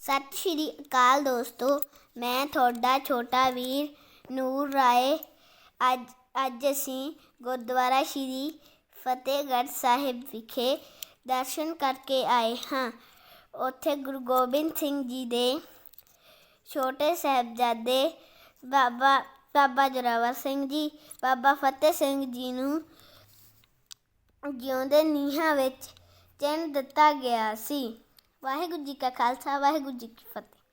सत श्री अकाल दोस्तों मैं थोड़ा छोटा वीर नूर राय अज अज असी गुरद्वारा श्री फतेहगढ़ साहिब विखे दर्शन करके आए हाँ उत्थे गुरु गोबिंद सिंह जी दे छोटे साहबजादे बाबा ਬਾਬਾ ਜੋਰਾਵਰ ਸਿੰਘ ਜੀ, ਬਾਬਾ ਫਤਿਹ ਸਿੰਘ ਜੀ ਨੂੰ ਜਿਉਂਦੇ ਨੀਹਾਂ ਵਿੱਚ ਚਿਣ ਦਿੱਤਾ ਗਿਆ ਸੀ। ਵਾਹਿਗੁਰੂ ਜੀ ਕਾ ਖਾਲਸਾ, ਵਾਹਿਗੁਰੂ ਜੀ ਕੀ ਫਤਿਹ।